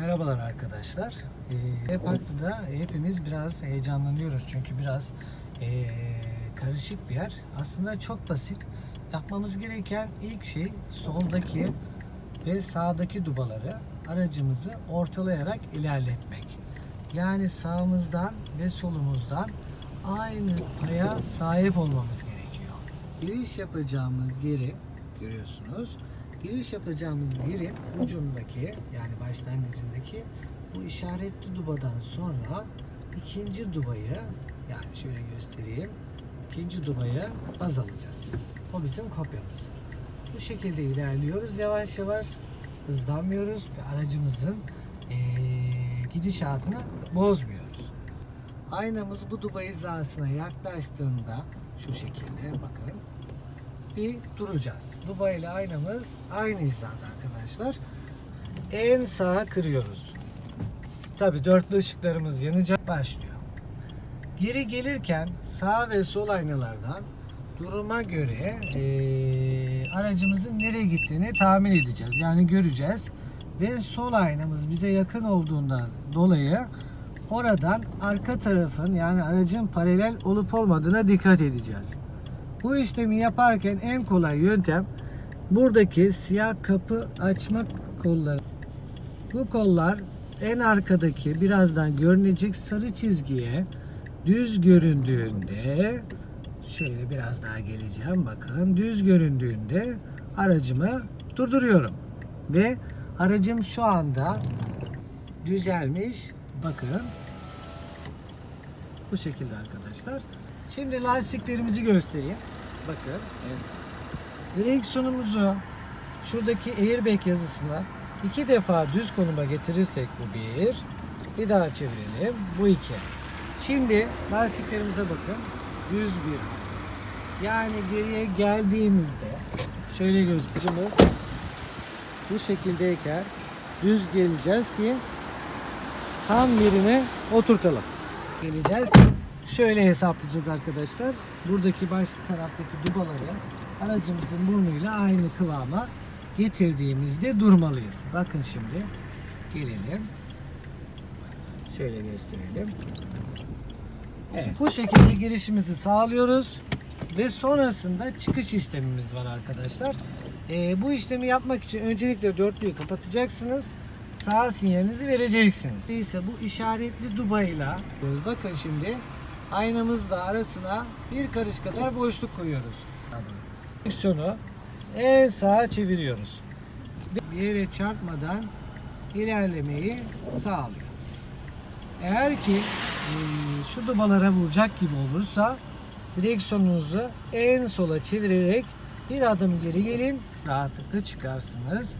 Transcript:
Merhabalar arkadaşlar. Ee, Park'ta hepimiz biraz heyecanlanıyoruz çünkü biraz ee, karışık bir yer. Aslında çok basit. Yapmamız gereken ilk şey soldaki ve sağdaki dubaları aracımızı ortalayarak ilerletmek. Yani sağımızdan ve solumuzdan aynı paya sahip olmamız gerekiyor. Giriş yapacağımız yeri görüyorsunuz. Giriş yapacağımız yerin ucundaki yani başlangıcındaki bu işaretli dubadan sonra ikinci dubayı yani şöyle göstereyim. ikinci dubayı baz alacağız. O bizim kopyamız. Bu şekilde ilerliyoruz yavaş yavaş. Hızlanmıyoruz ve aracımızın eee, gidişatını bozmuyoruz. Aynamız bu duba hizasına yaklaştığında şu şekilde bakın bir duracağız. Duba ile aynamız aynı hizada arkadaşlar. En sağa kırıyoruz. Tabi dörtlü ışıklarımız yanacak başlıyor. Geri gelirken sağ ve sol aynalardan duruma göre eee, aracımızın nereye gittiğini tahmin edeceğiz. Yani göreceğiz. Ve sol aynamız bize yakın olduğundan dolayı oradan arka tarafın yani aracın paralel olup olmadığına dikkat edeceğiz. Bu işlemi yaparken en kolay yöntem buradaki siyah kapı açma kolları. Bu kollar en arkadaki birazdan görünecek sarı çizgiye düz göründüğünde şöyle biraz daha geleceğim bakın düz göründüğünde aracımı durduruyorum. Ve aracım şu anda düzelmiş. Bakın bu şekilde arkadaşlar şimdi lastiklerimizi göstereyim bakın direksiyonumuzu şuradaki airbag yazısına iki defa düz konuma getirirsek bu bir bir daha çevirelim bu iki şimdi lastiklerimize bakın düz bir yani geriye geldiğimizde şöyle göstereyim bu şekildeyken düz geleceğiz ki tam yerine oturtalım. Geleceğiz. Şöyle hesaplayacağız arkadaşlar. Buradaki baş taraftaki dubaları aracımızın burnuyla aynı kıvama getirdiğimizde durmalıyız. Bakın şimdi gelelim. Şöyle gösterelim. Evet. Bu şekilde girişimizi sağlıyoruz ve sonrasında çıkış işlemimiz var arkadaşlar. Ee, bu işlemi yapmak için öncelikle dörtlüyü kapatacaksınız. Sağ sinyalinizi vereceksiniz. İşte bu işaretli dubayla bakın şimdi aynamızla arasına bir karış kadar boşluk koyuyoruz. Direksiyonu en sağa çeviriyoruz. Bir yere çarpmadan ilerlemeyi sağlıyor. Eğer ki şu dubalara vuracak gibi olursa direksiyonunuzu en sola çevirerek bir adım geri gelin rahatlıkla çıkarsınız.